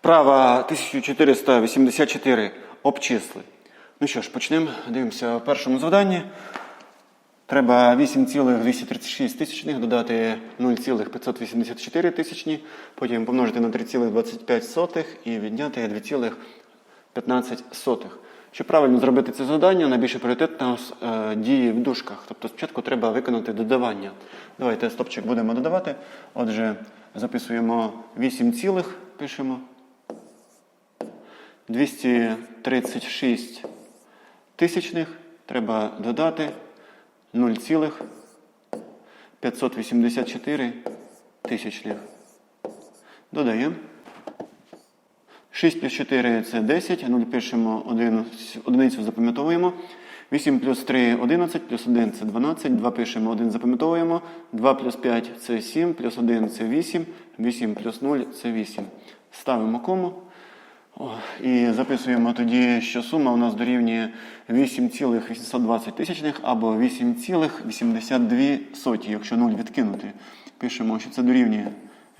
Вправа 1484 обчисли. Ну що ж, почнемо. Дивимося в першому завданні. Треба 8,236 тисячних додати 0,584 тисячні, потім помножити на 3,25 і відняти 2,15. Щоб правильно зробити це завдання, найбільше пріоритет нас е, в дужках. Тобто спочатку треба виконати додавання. Давайте стопчик будемо додавати. Отже, записуємо 8 цілих, пишемо. 236 тисячних треба додати 0,584 тисячних. Додаємо. 6 плюс 4 це 10, 0 пишемо, один- одиницю запам'ятовуємо. 8 плюс 3 11, плюс 1 це 12, 2 пишемо, 1 запам'ятовуємо. 2 плюс 5 це 7, плюс 1 це 8, 8 плюс 0 це 8. Ставимо кому. І записуємо тоді, що сума у нас дорівнює 8,820 тисячних або 8,82 соті, якщо 0 відкинути. Пишемо, що це дорівнює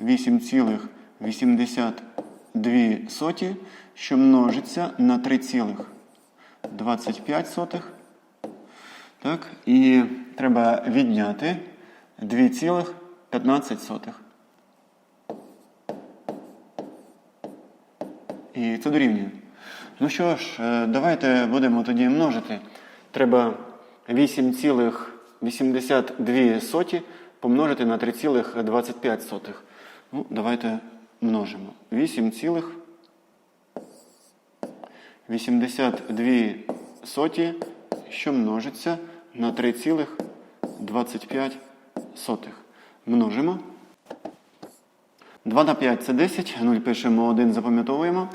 8,82 соті, що множиться на 3,25. Так, і треба відняти 2,15. І це дорівнює. Ну що ж, е, давайте будемо тоді множити. Треба 8,82 соті помножити на 3,25. Ну, давайте множимо. 8,82 соті, що множиться на 3,25. Множимо. 2 на 5 це 10, 0 пишемо 1, запам'ятовуємо.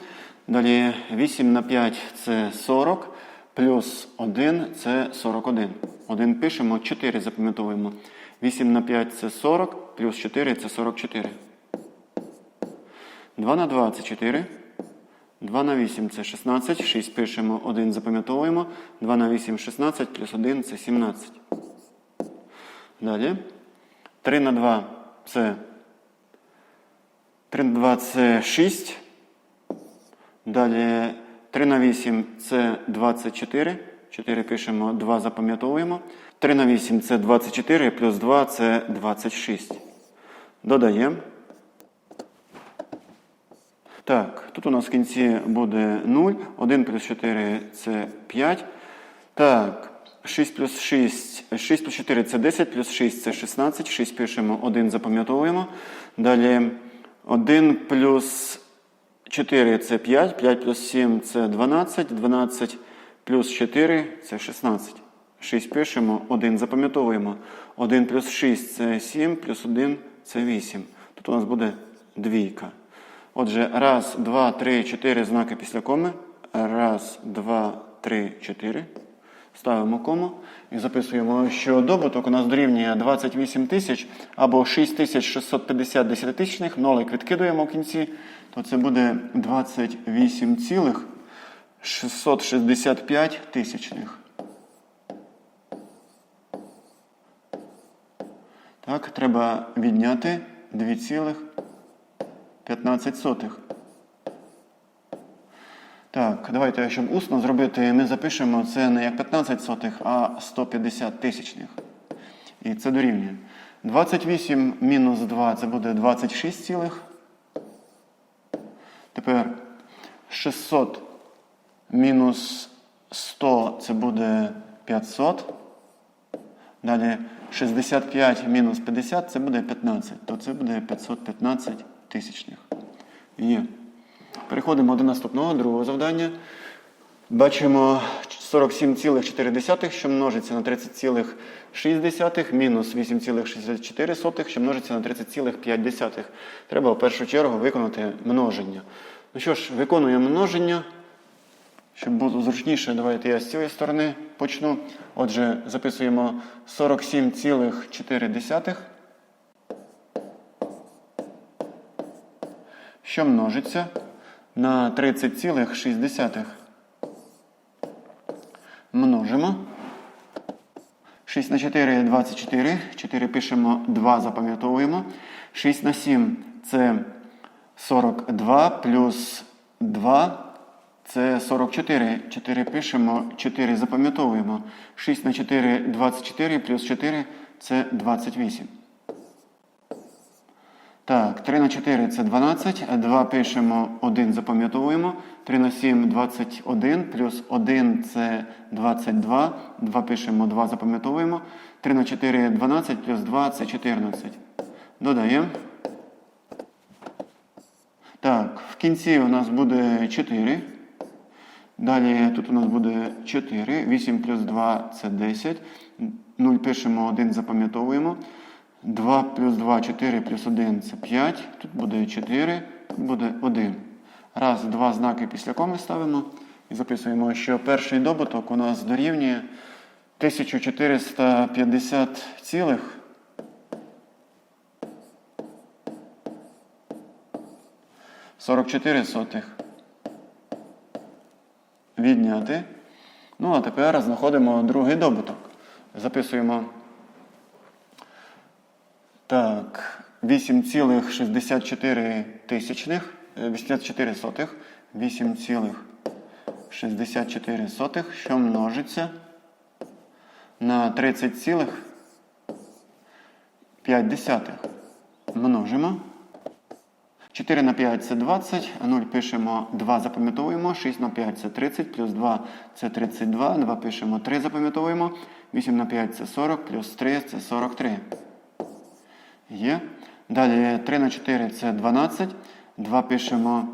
Далі 8 на 5 це 40, плюс 1 це 41. 1 пишемо, 4 запам'ятовуємо. 8 на 5 це 40, плюс 4 це 44. 2 на 2 це 4. 2 на 8 це 16, 6 пишемо, 1 запам'ятовуємо. 2 на 8 16, плюс 1 це 17. Далі. 3 на 2 це 3 на 2 це 6. Далі 3 на 8 це 24. 4 пишемо, 2 запам'ятовуємо. 3 на 8 це 24, плюс 2 це 26. Додаємо. Так, тут у нас в кінці буде 0. 1 плюс 4 це 5. Так, 6 плюс 6, 6 плюс 4 це 10, плюс 6 це 16. 6 пишемо, 1 запам'ятовуємо. Далі 1 плюс 4 це 5, 5 плюс 7 це 12, 12 плюс 4 це 16. 6 пишемо, 1 запам'ятовуємо. 1 плюс 6 це 7, плюс 1 це 8. Тут у нас буде двійка. Отже, раз, два, три, чотири знаки після коми. Раз, два, три, чотири. Ставимо кому і записуємо, що добуток у нас дорівнює 28 тисяч або 6650 десятитисячних. Нолик відкидуємо в кінці, то це буде 28,665 тисячних. Так, треба відняти 2,15. Так, давайте, щоб усно зробити, ми запишемо це не як 15 сотих, а 150 тисячних. І це дорівнює. 28 мінус 2 це буде 26 цілих. Тепер 600 мінус 100 це буде 500. Далі 65 мінус 50 це буде 15. То це буде 515 тисячних. Є. Переходимо до наступного, другого завдання. Бачимо 47,4, що множиться на 30,6, мінус 8,64, що множиться на 30,5. Треба в першу чергу виконати множення. Ну що ж, виконуємо множення. Щоб було зручніше, давайте я з цієї сторони почну. Отже, записуємо 47,4, що множиться на 30,6. Множимо. 6 на 4 24. 4 пишемо, 2 запам'ятовуємо. 6 на 7 це 42 плюс 2 це 44. 4 пишемо, 4 запам'ятовуємо. 6 на 4 24 плюс 4 це 28. Так, 3 на 4 це 12, 2 пишемо, 1 запам'ятовуємо. 3 на 7 21, плюс 1 це 22, 2 пишемо, 2 запам'ятовуємо. 3 на 4 12, плюс 2 це 14. Додаємо. Так, в кінці у нас буде 4. Далі тут у нас буде 4. 8 плюс 2 це 10. 0 пишемо, 1 запам'ятовуємо. 2 плюс 2 4 плюс 1 це 5. Тут буде 4, тут буде 1. Раз, два знаки після коми ставимо. І записуємо, що перший добуток у нас дорівнює 1450 цілих. 44 сотих. Відняти. Ну, а тепер знаходимо другий добуток. Записуємо. Так, 8,64 тисячних, е, 84 сотих. 8,64 сотих, що множиться на 30,5 множимо. 4 на 5 це 20, 0 пишемо 2 запам'ятовуємо, 6 на 5 це 30, плюс 2 це 32, 2 пишемо 3 запам'ятовуємо, 8 на 5 це 40, плюс 3 це 43. Є. Далі 3 на 4 це 12, 2 пишемо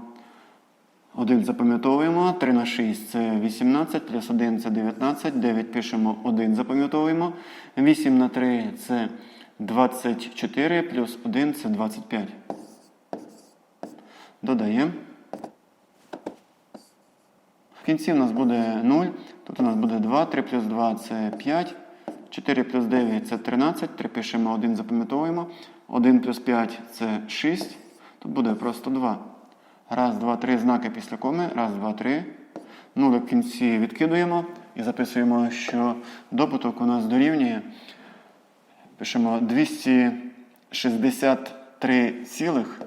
1 запам'ятовуємо, 3 на 6 це 18, плюс 1 це 19, 9 пишемо 1 запам'ятовуємо, 8 на 3 це 24, плюс 1 це 25. Додаємо. В кінці в нас буде 0. Тут у нас буде 2, 3 плюс 2 це 5. 4 плюс 9 це 13. 3 пишемо 1, запам'ятовуємо. 1 плюс 5 це 6. Тут буде просто 2. Раз, два, три знаки після коми. Раз, два, три. Нулик в кінці відкидуємо і записуємо, що добуток у нас дорівнює. Пишемо 263 цілих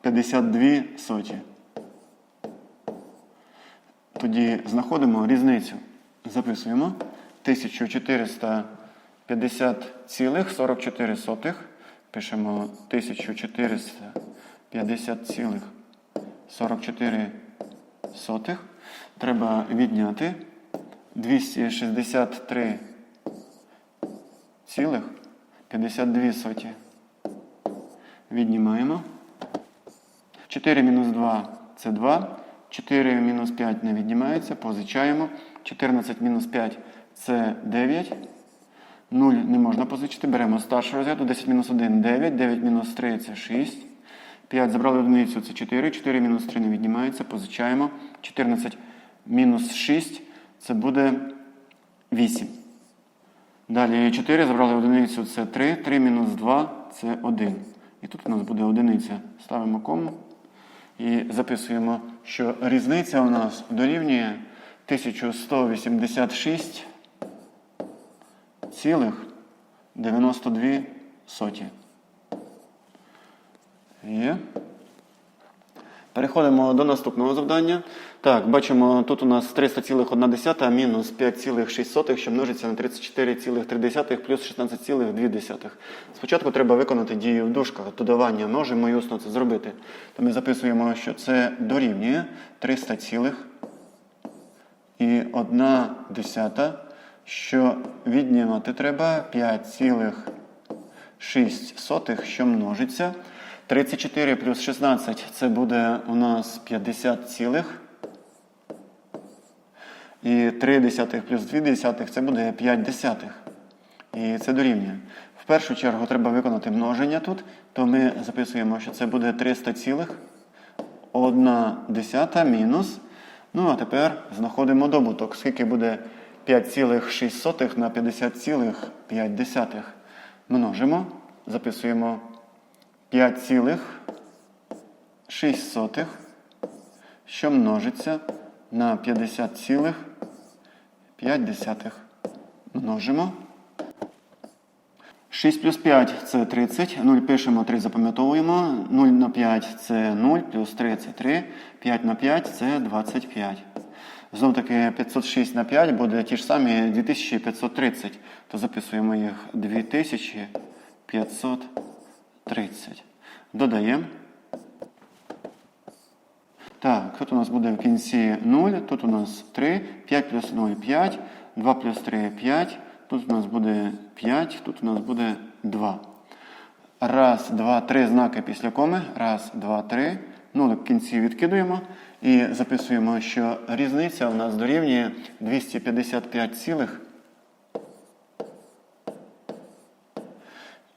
52 соті. Тоді знаходимо різницю. Записуємо 1450,44 сотих. Пишемо 1450,44 сотих. Треба відняти 263 цілих 52 соті. Віднімаємо. 4 мінус 2 це 2. 4 мінус 5 не віднімається, позичаємо. 14 мінус 5 це 9. 0 не можна позичити. Беремо старшого розряду. 10 мінус 1 9. 9 мінус 3 це 6. 5 забрали одиницю це 4. 4 мінус 3 не віднімається, позичаємо. 14 мінус 6 це буде 8. Далі 4 забрали одиницю це 3. 3 мінус 2 це 1. І тут у нас буде одиниця. Ставимо кому. І записуємо, що різниця у нас дорівнює 1186 цілих 92 соті. Є. Переходимо до наступного завдання. Так, бачимо, тут у нас 300,1 мінус 5,6, що множиться на 34,3 плюс 16,2. Спочатку треба виконати дію в дужках, додавання. Можемо і усно це зробити. То ми записуємо, що це дорівнює 300, цілих і 1 десята, що віднімати треба 5,6, що множиться. 34 плюс 16 це буде у нас 50 цілих. І 3 десятих плюс 2 десятих це буде 5 десятих. І це дорівнює. В першу чергу треба виконати множення тут, то ми записуємо, що це буде 300 цілих. 1 десята мінус. Ну, а тепер знаходимо добуток. Скільки буде 5,6 на 50,5. Множимо. Записуємо 5,6, що множиться на 50,5. Множимо. 6 плюс 5 це 30. 0 пишемо, 3 запам'ятовуємо. 0 на 5 це 0, плюс 3 це 3. 5 на 5 це 25. Знов таки 506 на 5 буде ті ж самі 2530. То записуємо їх 2530. Додаємо. Так, тут у нас буде в кінці 0, тут у нас 3, 5 плюс 0 5, 2 плюс 3 5, тут у нас буде 5, тут у нас буде 2. Раз, два, три знаки після коми. Раз, два, три. Нулик в кінці відкидуємо і записуємо, що різниця у нас дорівнює 255 цілих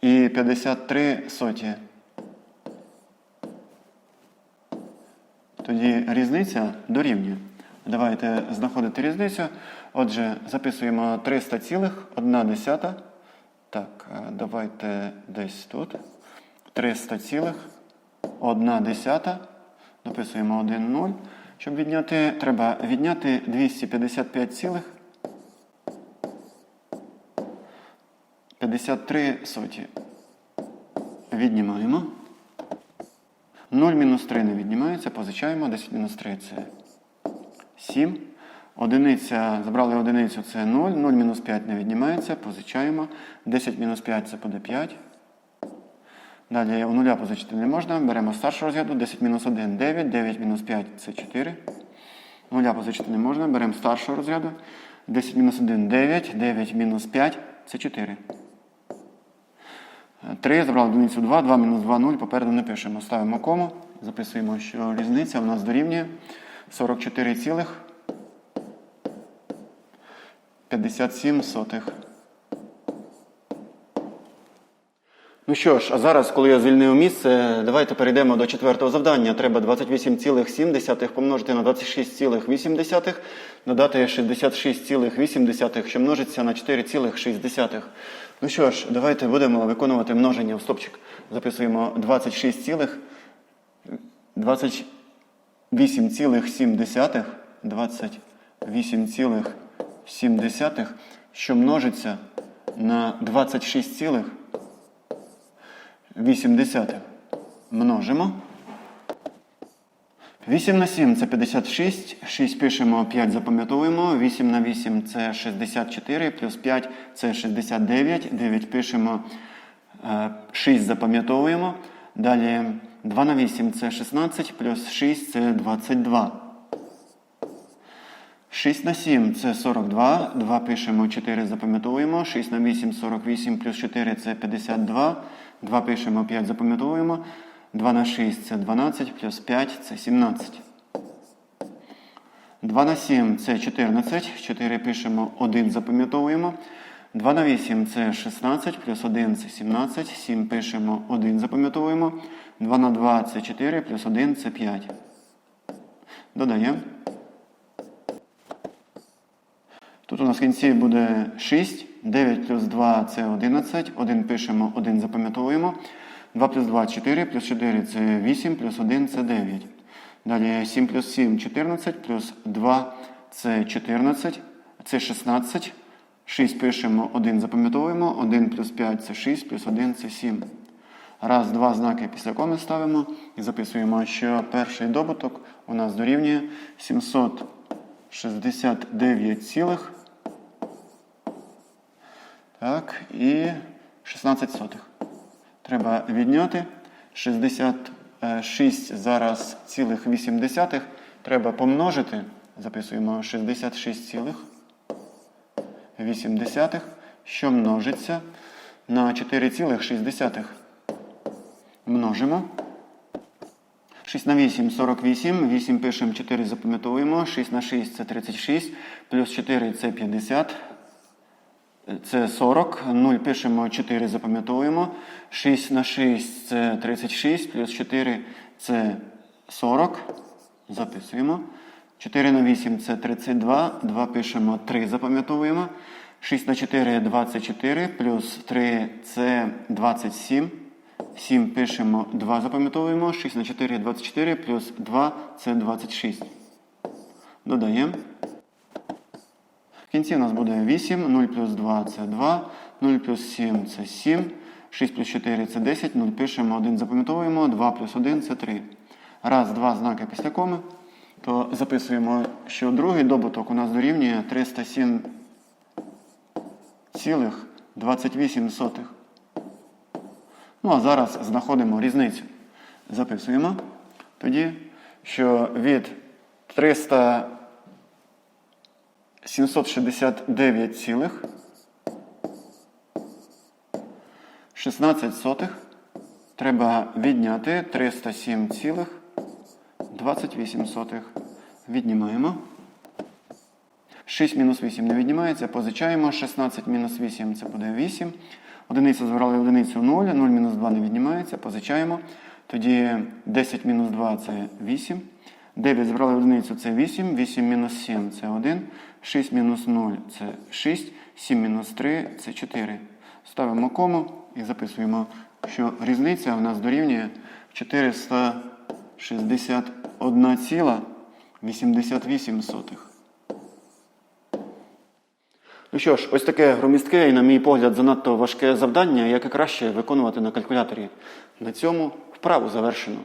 і 53 соті. Тоді різниця дорівнює. Давайте знаходити різницю. Отже, записуємо 300 цілих, 1 десята. Так, е, давайте десь тут. 300 цілих, 1 десята. Дописуємо 1, 0. Щоб відняти, треба відняти 255 цілих. 53 соті. Віднімаємо. 0 мінус 3 не віднімається, позичаємо. 10 мінус 3 це 7. Одиниця, забрали одиницю, це 0. 0 мінус 5 не віднімається, позичаємо. 10 мінус 5 це буде 5. Далі у нуля позичити не можна. Беремо старшого розряду. 10 мінус 1 9. 9 мінус 5 це 4. Нуля позичити не можна. Беремо старшого розряду. 10 мінус 1 9. 9 мінус 5 це 4. 3, забрали одиницю 2, 2 мінус 2, 0, попереду не пишемо. Ставимо кому, записуємо, що різниця у нас дорівнює 44,57. Ну що ж, а зараз, коли я звільнив місце, давайте перейдемо до четвертого завдання. Треба 28,7 помножити на 26,8, додати 66,8, що множиться на 4,6. Ну що ж, давайте будемо виконувати множення в стопчик. Записуємо 26,8. 20... 8,7, 28,7, що множиться на 26,8. Множимо. 8 на 7 це 56, 6 пишемо, 5 запам'ятовуємо. 8 на 8 це 64, плюс 5 це 69. 9 пишемо, е, 6 запам'ятовуємо. Далі 2 на 8 це 16, плюс 6 це 22. 6 на 7 це 42. 2 пишемо, 4 запам'ятовуємо. 6 на 8 48 плюс 4 це 52. 2 пишемо, 5 запам'ятовуємо. 2 на 6 це 12, плюс 5 це 17. 2 на 7 це 14. 4 пишемо, 1 запам'ятовуємо. 2 на 8 це 16, плюс 1 це 17. 7 пишемо, 1 запам'ятовуємо. 2 на 2 це 4, плюс 1 це 5. Додаємо. Тут у нас в кінці буде 6. 9 плюс 2 це 11. 1 пишемо, 1 запам'ятовуємо. 2 плюс 2 4, плюс 4 це 8, плюс 1 це 9. Далі 7 плюс 7 14, плюс 2 це 14, це 16. 6 пишемо, 1 запам'ятовуємо. 1 плюс 5 це 6, плюс 1 це 7. Раз, два знаки після коми ставимо і записуємо, що перший добуток у нас дорівнює 769 цілих. Так, і 16 сотих. Треба відняти 66 зараз цілих 8 десятих. Треба помножити. Записуємо 66 цілих 8 десятих, що множиться на 4,6. Множимо. 6 на 8 48. 8 пишемо, 4 запам'ятовуємо. 6 на 6 це 36. Плюс 4 це 50. Це 40. 0 пишемо, 4 запам'ятовуємо. 6 на 6 це 36, плюс 4 це 40. Записуємо. 4 на 8 це 32. 2 пишемо, 3 запам'ятовуємо. 6 на 4 24, плюс 3 це 27. 7 пишемо, 2 запам'ятовуємо. 6 на 4 24, плюс 2 це 26. Додаємо. В кінці у нас буде 8, 0 плюс 2 це 2, 0 плюс 7 це 7, 6 плюс 4 це 10, 0 пишемо, 1 запам'ятовуємо, 2 плюс 1 це 3. Раз, два знаки після коми, то записуємо, що другий добуток у нас дорівнює 307 цілих 28 сотих. Ну а зараз знаходимо різницю. Записуємо тоді, що від 300 769 цілих 16 сотих треба відняти 307 цілих 28 сотих. Віднімаємо. 6 мінус 8 не віднімається, позичаємо. 16 мінус 8 це буде 8. Одиницю збирали одиницю 0, 0 мінус 2 не віднімається, позичаємо. Тоді 10 мінус 2 це 8. 9 збирали одиницю це 8, 8 мінус 7 це 1, 6 мінус 0 це 6, 7 мінус 3 це 4. Ставимо кому і записуємо, що різниця у нас дорівнює 461,88 сотих. Ну що ж, ось таке громістке і, на мій погляд, занадто важке завдання, яке краще виконувати на калькуляторі. На цьому вправу завершено.